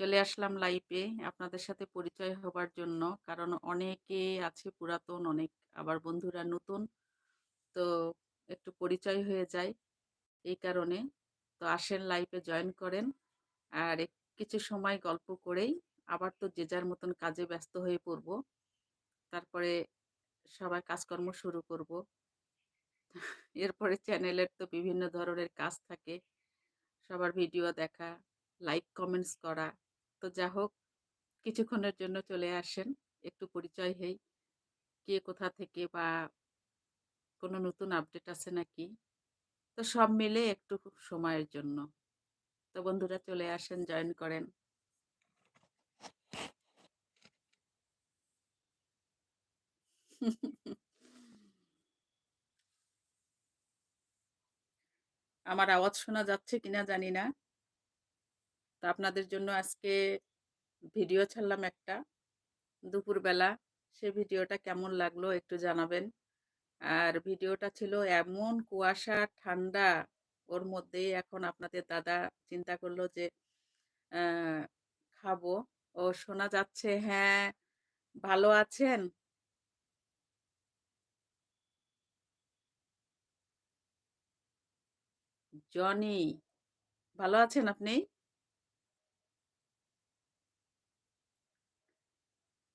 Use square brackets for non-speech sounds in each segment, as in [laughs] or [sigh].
চলে আসলাম লাইভে আপনাদের সাথে পরিচয় হবার জন্য। কারণ অনেকে আছে পুরাতন, অনেক আবার বন্ধুরা নতুন। তো একটু পরিচয় হয়ে যায় এই কারণে। তো আসেন লাইভে জয়েন করেন। আর কিছু সময় গল্প করেই আবার তো যে যার মতন কাজে ব্যস্ত হয়ে পড়ব। তারপরে সবাই কাজকর্ম শুরু করব। এরপরে চ্যানেলের তো বিভিন্ন ধরনের কাজ থাকে। সবার ভিডিও দেখা, লাইক, কমেন্টস করা। তো যা হোক কিছুক্ষণের জন্য চলে আসেন। একটু পরিচয় হই। কে কোথা থেকে বা কোনো নতুন আপডেট আছে নাকি? তো সব মিলে একটু সময়ের জন্য। তো বন্ধুরা চলে আসেন, জয়েন করেন। আমার আওয়াজ শোনা যাচ্ছে কিনা জানি না। তো আপনাদের জন্য আজকে ভিডিও ছাড়লাম একটা দুপুরবেলা। সে ভিডিওটা কেমন লাগল একটু জানাবেন। আর ভিডিওটা ছিল এমন কুয়াশা, ঠান্ডা ওর মধ্যেই এখন আপনাদের দাদা চিন্তা করল যে খাব। ও শোনা যাচ্ছে হ্যাঁ, ভালো আছেন? জনি, ভালো আছেন আপনি?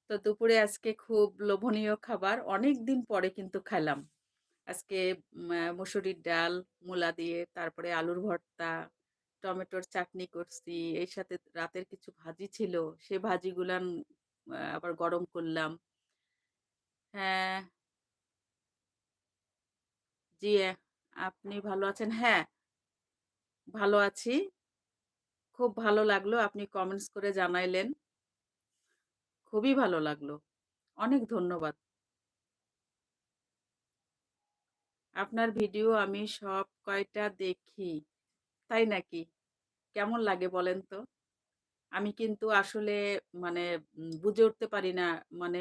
তো দুপুরে আজকে খুব লোভনীয় খাবার। অনেক দিন পরে কিন্তু খেলাম। আজকে মসুরির ডাল, মূলা দিয়ে, তারপরে আলুর ভর্তা, টমেটোর চাটনি করছি। এর সাথে রাতের কিছু ভাজি ছিল। সে ভাজিগুলান আবার গরম করলাম। হ্যাঁ, জি, আপনি ভালো আছেন? হ্যাঁ, ভালো আছি। খুব ভালো লাগল আপনি কমেন্টস করে জানাইলেন। খুবই ভালো লাগল। অনেক ধন্যবাদ। আপনার ভিডিও আমি সব কয়টা দেখি। তাই নাকি? কেমন লাগে বলেন তো? আমি কিন্তু আসলে মানে বুঝে উঠতে পারি না। মানে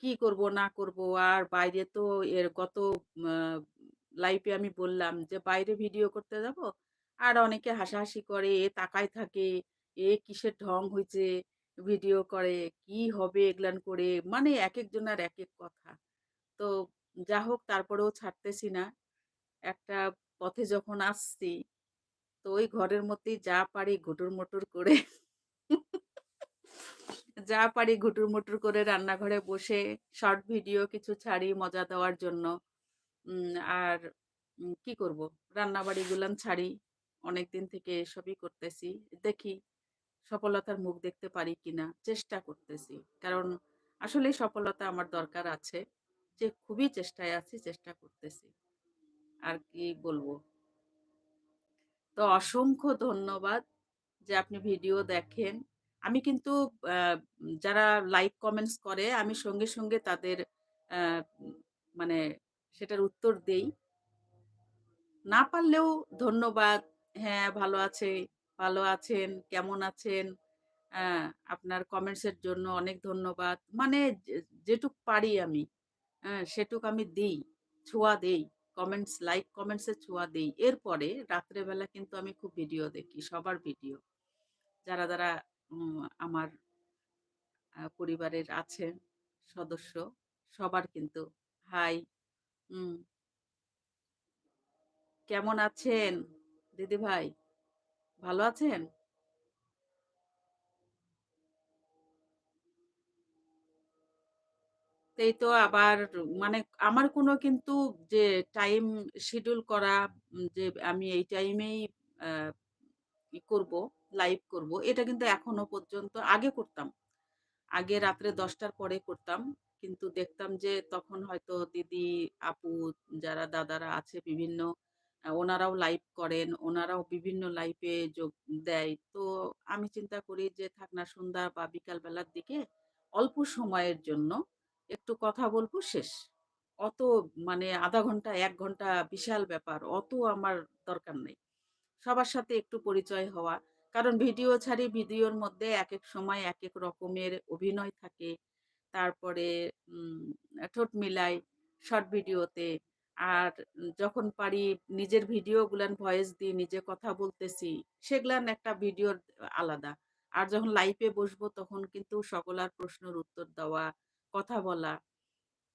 কি করব না করব। আর বাইরে তো এর গত লাইফে আমি বললাম যে, "বাইরে ভিডিও করতে যাব।" আর অনেকে হাসাহাসি করে, এ তাকায় থাকে, "এ কিসের ঢং হইছে? ভিডিও করে, কি হবে এগুলান করে?" মানে এক একজনের এক এক কথা। তো যা হোক তারপরেও ছাড়তেছি না। একটা পথে যখন আসছি, তো ওই ঘরের মধ্যেই যা পারি ঘুটুর-মুটুর করে [laughs] যা পারি ঘুটুর-মুটুর করে রান্নাঘরে বসে শর্ট ভিডিও কিছু ছাড়ি মজা দেওয়ার জন্য। আর কি করব? রান্নাবাড়িগুলান ছাড়ি। অনেকদিন থেকে এসবই করতেছি। দেখি সফলতার মুখ দেখতে পারি কিনা। চেষ্টা করতেছি। কারণ আসলেই সফলতা আমার দরকার আছে। যে খুবই চেষ্টায় আছি, চেষ্টা করতেছি। আর কি বলব তো অসংখ্য ধন্যবাদ যে আপনি ভিডিও দেখেন। আমি কিন্তু যারা লাইক কমেন্টস করে আমি সঙ্গে, সঙ্গে তাদের মানে সেটার উত্তর দেই। না পারলেও ধন্যবাদ। হ্যাঁ, ভালো আছে, ভালো আছেন, কেমন আছেন? আপনার কমেন্টসের জন্য অনেক ধন্যবাদ। মানে যেটুক পারি আমি, সেটুক আমি দেই, ছোঁয়া দেই। কমেন্টস, লাইক কমেন্টস ছোঁয়া দেই। এরপরে রাত্রেবেলা কিন্তু আমি খুব ভিডিও দেখি, সবার ভিডিও। যারা, যারা আমার পরিবারের আছেন সদস্য, সবার কিন্তু হাই, কেমন আছেন দিদিভাই? ভালো আছেন? এই তো আবার মানে আমার কোনো কিন্তু যে টাইম শিডিউল করা যে আমি এই টাইমেই করব, লাইভ করব, এটা কিন্তু এখনও পর্যন্ত আগে করতাম। আগে রাত্রে দশটার পরে করতাম। কিন্তু দেখতাম যে তখন হয়তো দিদি, আপু যারা দাদারা আছে বিভিন্ন ওনারাও লাইভ করেন, ওনারাও বিভিন্ন লাইভে যোগ দেয়। তো আমি চিন্তা করি যে থাক না সন্ধ্যা বা বিকালবেলার দিকে অল্প সময়ের জন্য একটু কথা বলব শেষ। অত মানে ০.৫ ঘণ্টা এক ঘণ্টা বিশাল ব্যাপার। অত আমার দরকার নেই। সবার সাথে একটু পরিচয় হওয়া। কারণ ভিডিও ছাড়ি, ভিডিওর মধ্যে এক এক সময় এক এক রকমের অভিনয় থাকে। তারপরে ঠোঁট মিলাই শর্ট ভিডিওতে। আর যখন পারি নিজের ভিডিও গুলান ভয়েস দিই, নিজে কথা বলতেছি। সেগুলান একটা ভিডিওর আলাদা। আর যখন লাইভে বসবো তখন কিন্তু সকলার প্রশ্নের উত্তর দেওয়া, কথা বলা।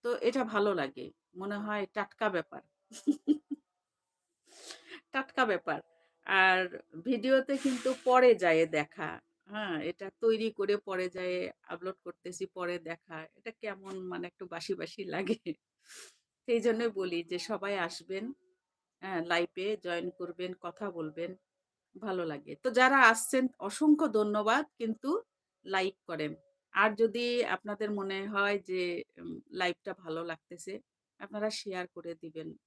তো এটা ভালো লাগে। মনে হয় টাটকা ব্যাপার। টাটকা ব্যাপার। আর ভিডিওতে কিন্তু পরে যায় দেখা। হ্যাঁ? এটা তৈরি করে পরে যায় আপলোড করতেছি, পরে দেখা। এটা কেমন মানে একটু বাসি, বাসি লাগে। সেইজন্যই বলি যে সবাই আসবেন, হ্যাঁ? লাইভে জয়েন করবেন, কথা বলবেন। ভালো লাগে। তো যারা আসছেন অসংখ্য ধন্যবাদ কিন্তু লাইক করেন। আর যদি আপনাদের মনে হয় যে লাইভটা ভালো লাগতেছে, আপনারা শেয়ার করে দিবেন।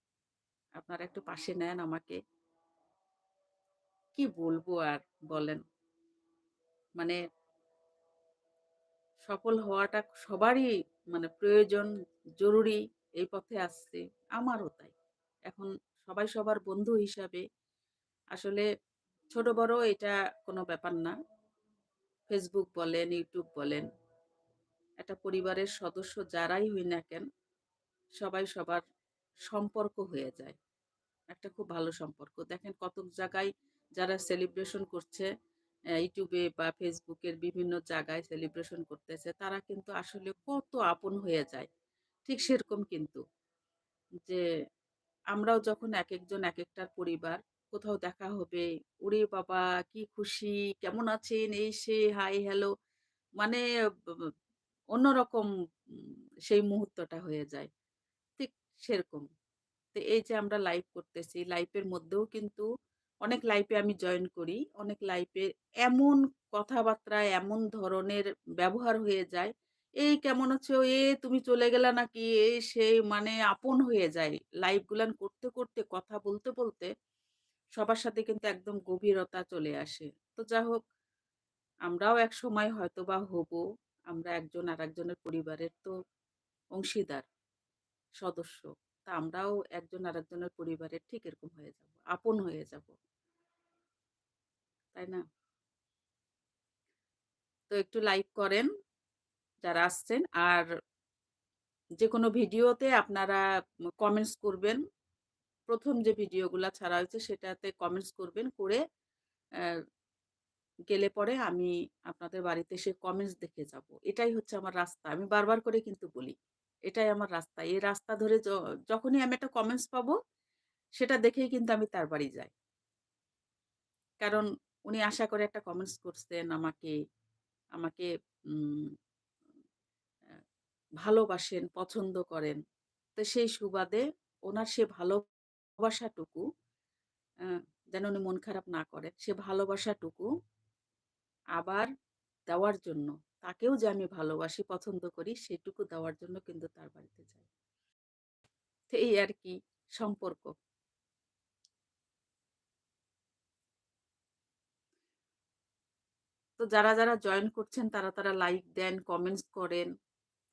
আপনারা একটু পাশে নেন আমাকে। কি বলব আর বলেন? মানে সফল হওয়াটা সবারই মানে প্রয়োজন, জরুরি এই পথে আসছে। আমারও তাই। এখন সবাই সবার বন্ধু হিসাবে আসলে ছোট বড় এটা কোনো ব্যাপার না। ফেসবুক বলেন, ইউটিউব বলেন, একটা পরিবারের সদস্য যারাই হই না কেন, সবাই সবার সম্পর্ক হয়ে যায়। একটা খুব ভালো সম্পর্ক। দেখেন কত জায়গায় যারা সেলিব্রেশন করছে ইউটিউবে বা ফেসবুকের বিভিন্ন জায়গায় সেলিব্রেশন করতেছে, তারা কিন্তু আসলে কত আপন হয়ে যায়। ঠিক সেরকম কিন্তু যে আমরাও যখন এক একজন এক একটার পরিবার, কোথাও দেখা হবে, ওরে বাবা! কি খুশি, কেমন আছেন? এই সে হাই হ্যালো মানে অন্যরকম সেই মুহূর্তটা হয়ে যায়। ঠিক সেরকম। তো এই যে আমরা লাইভ করতেছি, লাইভের মধ্যেও কিন্তু অনেক লাইভে আমি জয়েন করি। অনেক লাইভে এমন কথাবার্তা, এমন ধরনের ব্যবহার হয়ে যায়, "এই কেমন আছো? এ তুমি চলে গেলা নাকি?" এই সেই মানে আপন হয়ে যায়। লাইভ গুলান করতে, করতে কথা বলতে, বলতে সবার সাথে কিন্তু একদম গভীরতা চলে আসে। তো যা হোক আমরাও একসময় হয়তোবা হব। আমরা একজন আরেকজনের পরিবারের তো অংশীদার, সদস্য। তা আমরাও একজন আর একজনের পরিবারের ঠিক এরকম হয়ে যাব। আপন হয়ে যাব। তাই না? তো একটু লাইক করেন যারা আসছেন। আর যে কোনো ভিডিওতে আপনারা কমেন্টস করবেন। প্রথম যে ভিডিওগুলা ছাড়া হয়েছে সেটাতে কমেন্টস করবেন। করে গেলে পরে আমি আপনাদের বাড়িতে এসে কমেন্টস দেখে যাব। এটাই হচ্ছে আমার রাস্তা। আমি বারবার করে কিন্তু বলি। এটাই আমার রাস্তা। এই রাস্তা ধরে যখনই আমি একটা কমেন্টস পাবো, সেটা দেখেই কিন্তু আমি তার বাড়ি যাই। কারণ উনি আশা করে একটা কমেন্টস করছেন আমাকে, আমাকে ভালোবাসেন, পছন্দ করেন। তো সেই সুবাদে ওনার সে ভালোবাসাটুকু যেন উনি মন খারাপ না করেন। সে ভালোবাসাটুকু আবার দেওয়ার জন্য, তাকেও যে আমি ভালোবাসি, পছন্দ করি সেটুকু দেওয়ার জন্য কিন্তু তার বাড়িতে যাই। তো এই আর কি সম্পর্ক। তো যারা, যারা জয়েন করছেন তারা, তারা লাইক দেন, কমেন্টস করেন।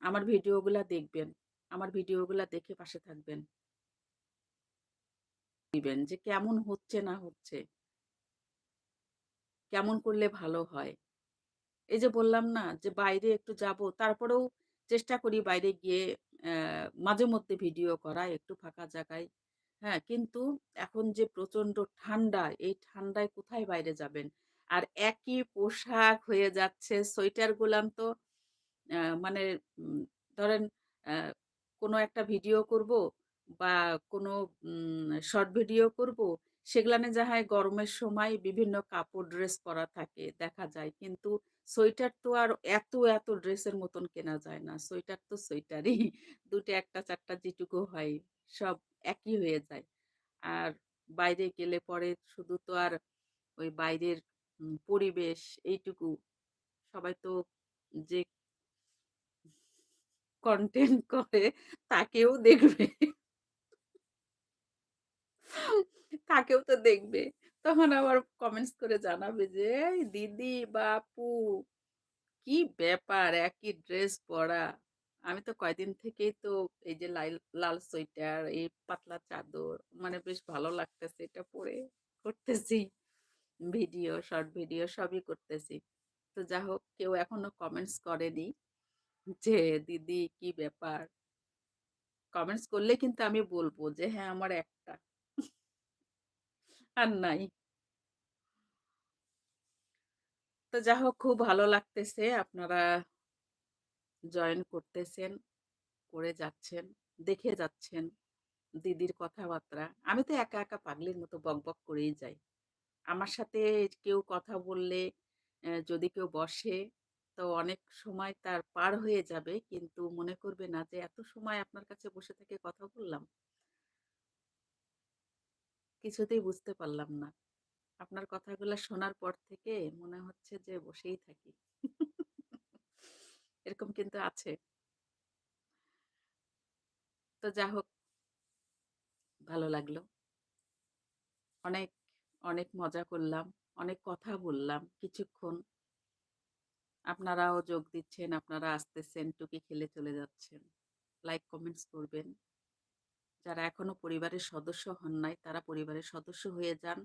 আমার ভিডিওগুলা দেখবেন। আমার ভিডিওগুলা দেখে পাশে থাকবেন। দিবেন যে কেমন হচ্ছে না হচ্ছে, কেমন করলে ভালো হয়। এই যে বললাম না যে বাইরে একটু যাব তারপরেও চেষ্টা করি বাইরে গিয়ে মাঝে মধ্যে ভিডিও করা একটু ফাঁকা জায়গায়। হ্যাঁ? কিন্তু এখন যে প্রচণ্ড ঠান্ডা, এই ঠান্ডায় কোথায় বাইরে যাবেন? আর একই পোশাক হয়ে যাচ্ছে, সোয়েটার গুলান তো মানে ধরেন কোনো একটা ভিডিও করব বা কোনো শর্ট ভিডিও করব, সেগুলানে যা হয় গরমের সময় বিভিন্ন কাপড় ড্রেস পরা থাকে, দেখা যায়। কিন্তু সোয়েটার তো আর এত, এত ড্রেসের মতন কেনা যায় না। সোয়েটার তো সোয়েটারই। ২ একটা ১ টা ৪ টা যেটুকু হয়, সব একই হয়ে যায়। আর বাইরে গেলে পরে শুধু তো আর ওই বাইরের পরিবেশ এইটুকু। সবাই তো যে কনটেন্ট [laughs] করে তাকেও দেখবে। তাকেও তো দেখবে। তখন আবার কমেন্টস করে জানাবে যে, "এই দিদি বা আপু কি ব্যাপার একই ড্রেস পরা?" আমি তো কয়দিন থেকেই তো এই যে লাইল লাল সোয়েটার, এই পাতলা চাদর মানে বেশ ভালো লাগতেছে এটা পরে করতেছি। ভিডিও, শর্ট ভিডিও সবই করতেছি। তো যা হোক কেউ এখনও কমেন্টস করেনি যে, "দিদি কি ব্যাপার?" কমেন্টস করলে কিন্তু আমি বলব যে, "হ্যাঁ, আমার একটা।" আর নাই। তো যা হোক খুব ভালো লাগতেছে আপনারা জয়েন করতেছেন, করে যাচ্ছেন, দেখে যাচ্ছেন দিদির কথাবার্তা। আমি তো একা, একা পাগলির মতো বকবক করেই যাই। আমার সাথে কেউ কথা বললে যদি কেউ বসে তো অনেক সময় তার পার হয়ে যাবে কিন্তু মনে করবে না যে এত সময় আপনার কাছে বসে থেকে কথা বললাম। কিছুতেই বুঝতে পারলাম না। আপনার কথাগুলো শোনার পর থেকে মনে হচ্ছে যে বসেই থাকি। এরকম কিন্তু আছে। তো যা হোক ভালো লাগল। অনেক, অনেক মজা করলাম। অনেক কথা বললাম কিছুক্ষণ। আপনারাও যোগ দিচ্ছেন, আপনারা আসতেছেন, টুকি খেলে চলে যাচ্ছেন। লাইক, কমেন্টস করবেন। যারা এখনও পরিবারের সদস্য হন নাই, তারা পরিবারের সদস্য হয়ে যান।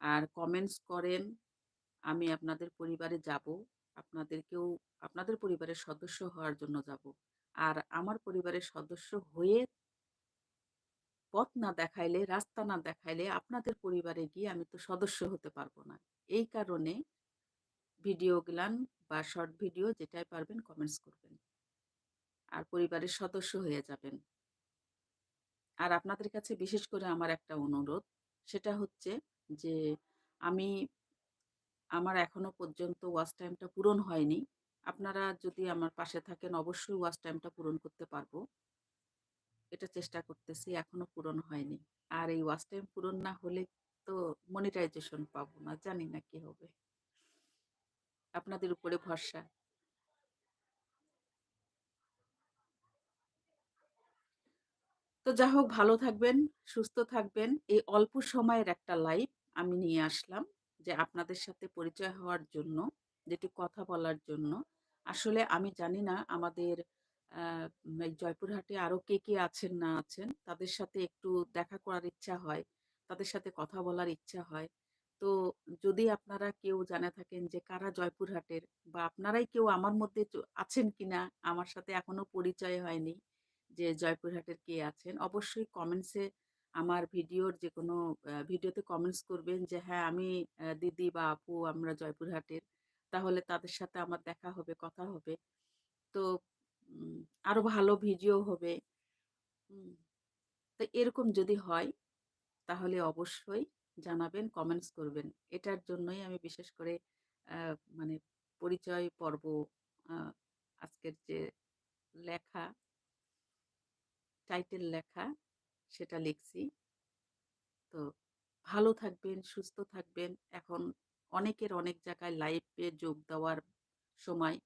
আর কমেন্টস করেন। আমি আপনাদের পরিবারে যাব আপনাদেরকেও আপনাদের পরিবারের সদস্য হওয়ার জন্য যাব। আর আমার পরিবারের সদস্য হয়ে পথ না দেখাইলে, রাস্তা না দেখাইলে আপনাদের পরিবারে গিয়ে আমি তো সদস্য হতে পারব না। এই কারণে ভিডিওগুলান বা শর্ট ভিডিও যেটাই পারবেন কমেন্টস করবেন। আর পরিবারের সদস্য হয়ে যাবেন। আর আপনাদের কাছে বিশেষ করে আমার একটা অনুরোধ, সেটা হচ্ছে যে আমি আমার এখনও পর্যন্ত ওয়াচ টাইমটা পূরণ হয়নি। আপনারা যদি আমার পাশে থাকেন অবশ্যই ওয়াচ টাইমটা পূরণ করতে পারব। এটা চেষ্টা করতেছি, এখনও পূরণ হয়নি। আর এই ওয়াচ টাইম পূরণ না হলে তো মনিটাইজেশন পাবো না। জানি না কি হবে। আপনাদের উপরে ভরসা। তো যা হোক ভালো থাকবেন, সুস্থ থাকবেন। এই অল্প সময়ের একটা লাইভ আমি নিয়ে আসলাম যে আপনাদের সাথে পরিচয় হওয়ার জন্য, যেটি কথা বলার জন্য। আসলে আমি জানি না আমাদের জয়পুরহাটে আরও কে, কে আছেন না আছেন। তাদের সাথে একটু দেখা করার ইচ্ছা হয়। তাদের সাথে কথা বলার ইচ্ছা হয়। তো যদি আপনারা কেউ জানে থাকেন যে কারা জয়পুরহাটের বা আপনারাই কেউ আমার মধ্যে আছেন কিনা আমার সাথে এখনও পরিচয় হয়নি। যে জয়পুরহাটের কে আছেন। অবশ্যই কমেন্টসে আমার ভিডিওর যে কোনো ভিডিওতে কমেন্টস করবেন যে হ্যাঁ, আমি দিদি বা আপু আমরা জয়পুরহাটের। তাহলে তাদের সাথে আমার দেখা হবে, কথা হবে। তো আরও ভালো ভিডিও হবে। তো এরকম যদি হয় তাহলে অবশ্যই জানাবেন, কমেন্টস করবেন। এটার জন্যই আমি বিশেষ করে মানে পরিচয় পর্ব আজকের যে লেখা টাইটেল লেখা সেটা লিখছি। তো ভালো থাকবেন, সুস্থ থাকবেন। এখন অনেকের অনেক জায়গায় লাইভে যোগ দেওয়ার সময়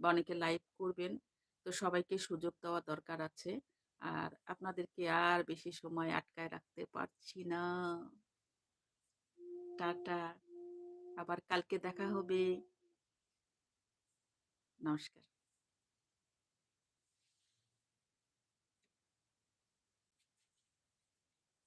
বা অনেকে লাইভ করবেন। তো সবাইকে সুযোগ দেওয়া দরকার আছে। আর আপনাদেরকে আর বেশি সময় আটকায় রাখতে পারছি না। টাটা। আবার কালকে দেখা হবে। নমস্কার।